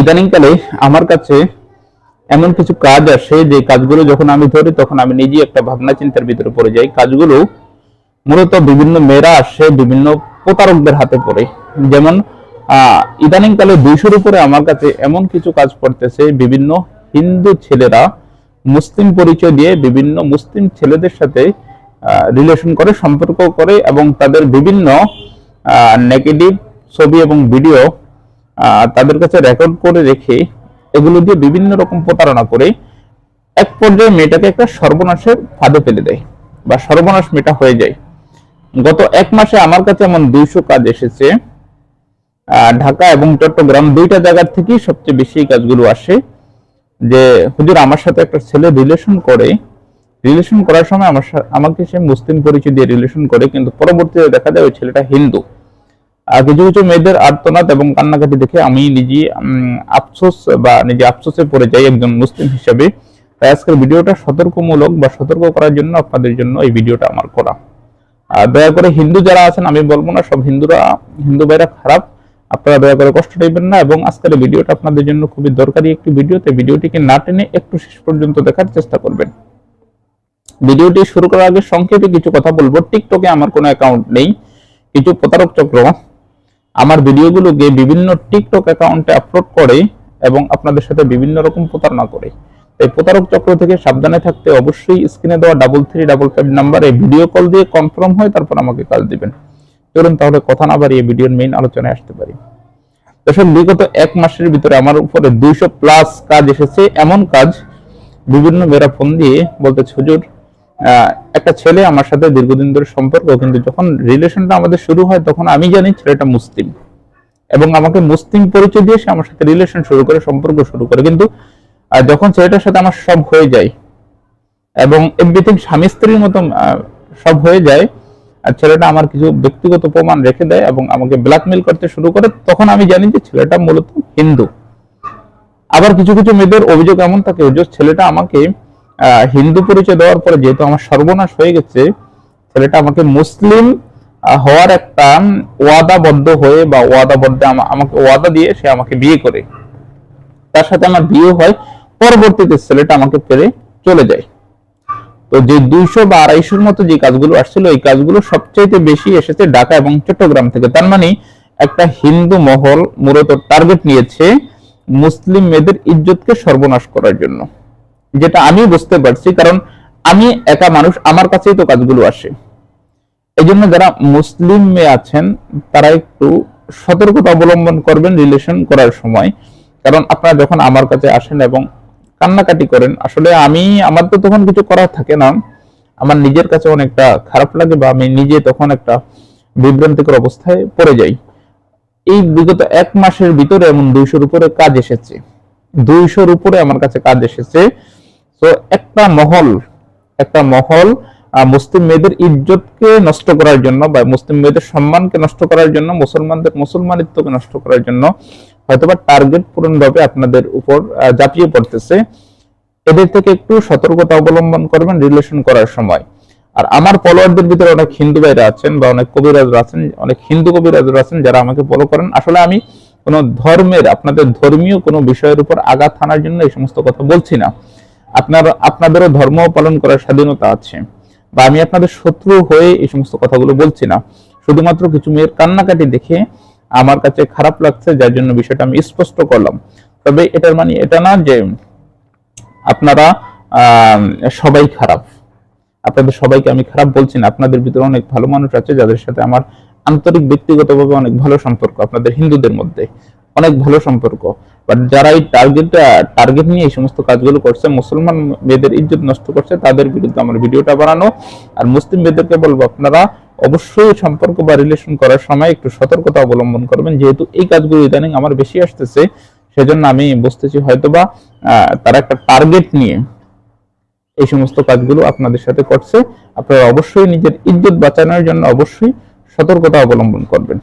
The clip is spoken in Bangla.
ইদানিংকালে আমার কাছে এমন কিছু কাজ আসে যে কাজগুলো যখন আমি ধরি তখন আমি নিজেই একটা ভাবনা চিন্তার ভিতরে পড়ে যাই। কাজগুলো মূলত বিভিন্ন মেয়েরা আসে, বিভিন্ন প্রতারকদের হাতে পড়ে। যেমন আহ ইদানিংকালে দুইশোর উপরে আমার কাছে এমন কিছু কাজ পড়তেছে, বিভিন্ন হিন্দু ছেলেরা মুসলিম পরিচয় দিয়ে বিভিন্ন মুসলিম ছেলেদের সাথে রিলেশন করে, সম্পর্ক করে এবং তাদের বিভিন্ন নেগেটিভ ছবি এবং ভিডিও তাদের কাছে রেকর্ড করে রেখে এগুলো দিয়ে বিভিন্ন রকম প্রতারণা করে এক পর্যায়ে মেয়েটাকে একটা সর্বনাশের ফাঁদে ফেলে দেয় বা সর্বনাশ মেয়েটা হয়ে যায়। গত এক মাসে আমার কাছে এমন দুইশো কাজ এসেছে। ঢাকা এবং চট্টগ্রাম দুইটা জায়গার থেকেই সবচেয়ে বেশি কাজগুলো আসে। যে হুজুর আমার সাথে একটা ছেলে রিলেশন করে। রিলেশন করার সময় আমার আমাকে সে মুসলিম পরিচয় দিয়ে রিলেশন করে, কিন্তু পরবর্তীতে দেখা যায় ওই ছেলেটা হিন্দু। কিছু কিছু মেয়েদের আর্তনাদ এবং কান্নাকাটি দেখে আমি নিজে আফসোস বা নিজে আফসোসে পড়ে যাই একজন মুসলিম হিসাবে। তাই আজকের ভিডিওটা সতর্কমূলক বা সতর্ক করার জন্য আপনাদের জন্য এই ভিডিওটা আমার করা। দয়া করে হিন্দু যারা আছেন, আমি বলব না, সব হিন্দুরা, হিন্দু ভাইরা খারাপ। আপনারা দয়া করে কষ্ট নেবেন না এবং আজকের ভিডিওটা আপনাদের জন্য খুবই দরকারি একটি ভিডিওতে। ভিডিওটিকে না টেনে একটু শেষ পর্যন্ত দেখার চেষ্টা করবেন। ভিডিওটি শুরু করার আগে সংক্ষেপে কিছু কথা বলব। টিকটকে আমার কোনো অ্যাকাউন্ট নেই। কিছু প্রতারক চক্র। আমার ভিডিওগুলোকে বিভিন্ন টিকটক অ্যাকাউন্টে আপলোড করে এবং আপনাদের সাথে বিভিন্ন রকম প্রতারণা করে। এই প্রতারক চক্র থেকে সাবধানে থাকতে অবশ্যই স্ক্রিনে দেওয়া ডাবল থ্রি ডাবল ফাইভ নাম্বারে ভিডিও কল দিয়ে কনফার্ম হয় তারপর আমাকে কাজ দিবেন। চলুন তাহলে কথা না বাড়িয়ে ভিডিওর মেইন আলোচনায় আসতে পারি। দর্শক, বিগত এক মাসের ভিতরে আমার উপরে দুইশো প্লাস কাজ এসেছে। এমন কাজ বিভিন্ন মেয়েরা ফোন দিয়ে বলতে হুজুর একটা ছেলে আমার সাথে দীর্ঘদিন ধরে সম্পর্ক, কিন্তু যখন রিলেশনটা আমাদের শুরু হয়, তখন আমি জানি ছেলেটা মুসলিম। এবং আমাকে মুসলিম পরিচয় দিয়ে সে আমার সাথে রিলেশন শুরু করে, সম্পর্ক শুরু করে। কিন্তু যখন ছেলেটার সাথে আমার সব হয়ে যায়, এবং এভরিথিং স্বামী স্ত্রীর মতো সব হয়ে যায়, আর ছেলেটা আমার কিছু ব্যক্তিগত প্রমাণ রেখে দেয় এবং আমাকে ব্ল্যাকমেল করতে শুরু করে, তখন আমি জানি যে ছেলেটা মূলত হিন্দু। আবার কিছু কিছু মেয়েদের অভিযোগ এমন থাকে, যে ছেলেটা আমাকে হিন্দু পরিচয় দেওয়ার পরে যেহেতু আমার সর্বনাশ হয়ে গেছে, ছেলেটা আমাকে মুসলিম হওয়ার একটা ওয়াদাবদ্ধ হয়ে বা ওয়াদাবদ্ধ আমাকে ওয়াদা দিয়ে সে আমাকে বিয়ে করে। তার সাথে আমার বিয়ে হয়, পরবর্তীতে ছেলেটা আমাকে ফেরে চলে যায়। তো যে দুইশো বা আড়াইশোর মতো যে কাজগুলো আসছিল, এই কাজগুলো সবচাইতে বেশি এসেছে ঢাকা এবং চট্টগ্রাম থেকে। তার মানে একটা হিন্দু মহল মূলত টার্গেট নিয়েছে মুসলিম মেয়েদের ইজ্জতকে সর্বনাশ করার জন্য। যেটা আমি বুঝতে পারছি, কারণ আমি একা মানুষ, আমার কাছেই তো কাজগুলো আসে। এই জন্য যারা মুসলিম মেয়ে আছেন, তারা একটু সতর্কতা অবলম্বন করবেন রিলেশন করার সময়। কারণ আপনারা যখন আমার কাছে আসেন এবং কান্নাকাটি করেন, আসলে আমি, আমার তো তখন কিছু করার থাকে না। আমার নিজের কাছে অনেকটা খারাপ লাগে বা আমি নিজে তখন একটা বিভ্রান্তিকর অবস্থায় পড়ে যাই। এই বিগত এক মাসের ভিতরে এমন দুইশোর উপরে কাজ এসেছে। দুইশোর উপরে আমার কাছে কাজ এসেছে। তো একটা মহল একটা মহল মুসলিম মেয়েদের ইজ্জতকে নষ্ট করার জন্য বা মুসলিম মেয়েদের সম্মানকে নষ্ট করার জন্য, মুসলমানদের, মুসলমানিত্বকে নষ্ট করার জন্য হয়তোবা টার্গেট পূরণ ভাবে আপনাদের উপর ঝাঁপিয়ে পড়তেছে। এদের থেকে একটু সতর্কতা অবলম্বন করবেন রিলেশন করার সময়। আর আমার ফলোয়ারদের ভিতরে অনেক হিন্দু ভাইরা আছেন বা অনেক কবিরাজরা আছেন, অনেক হিন্দু কবিরাজরা আছেন যারা আমাকে ফলো করেন। আসলে আমি কোনো ধর্মের, আপনাদের ধর্মীয় কোনো বিষয়ের উপর আঘাত হানার জন্য এই সমস্ত কথা বলছি না। আপনার, আপনাদেরও ধর্ম পালন করার স্বাধীনতা আছে। বা আমি আপনাদের শত্রু হয়ে এই সমস্ত কথাগুলো বলছি না। শুধুমাত্র কিছু মেয়ের কান্নাকাটি দেখে আমার কাছে খারাপ লাগছে, যার জন্য বিষয়টা আমি স্পষ্ট করলাম। তবে এটার মানে এটা না যে আপনারা সবাই খারাপ। আপনাদের সবাইকে আমি খারাপ বলছি না। আপনাদের ভিতরে অনেক ভালো মানুষ আছে, যাদের সাথে আমার আন্তরিক ব্যক্তিগতভাবে অনেক ভালো সম্পর্ক, আপনাদের হিন্দুদের মধ্যে অনেক ভালো সম্পর্ক। বাট যারা এই টার্গেট টার্গেট নিয়ে এই সমস্ত কাজগুলো করছে, মুসলমান মেয়েদের ইজ্জত নষ্ট করছে, তাদের বিরুদ্ধে আমার ভিডিওটা বানানো। আর মুসলিম মেয়েদেরকে বলব, আপনারা অবশ্যই সম্পর্ক বা রিলেশন করার সময় একটু সতর্কতা অবলম্বন করবেন। যেহেতু এই কাজগুলো ইদানিং আমার বেশি আসতেছে, সেজন্য আমি বুঝতেছি হয়তোবা তারা একটা টার্গেট নিয়ে এই সমস্ত কাজগুলো আপনাদের সাথে করছে। আপনারা অবশ্যই নিজের ইজ্জত বাঁচানোর জন্য অবশ্যই সতর্কতা অবলম্বন করবেন।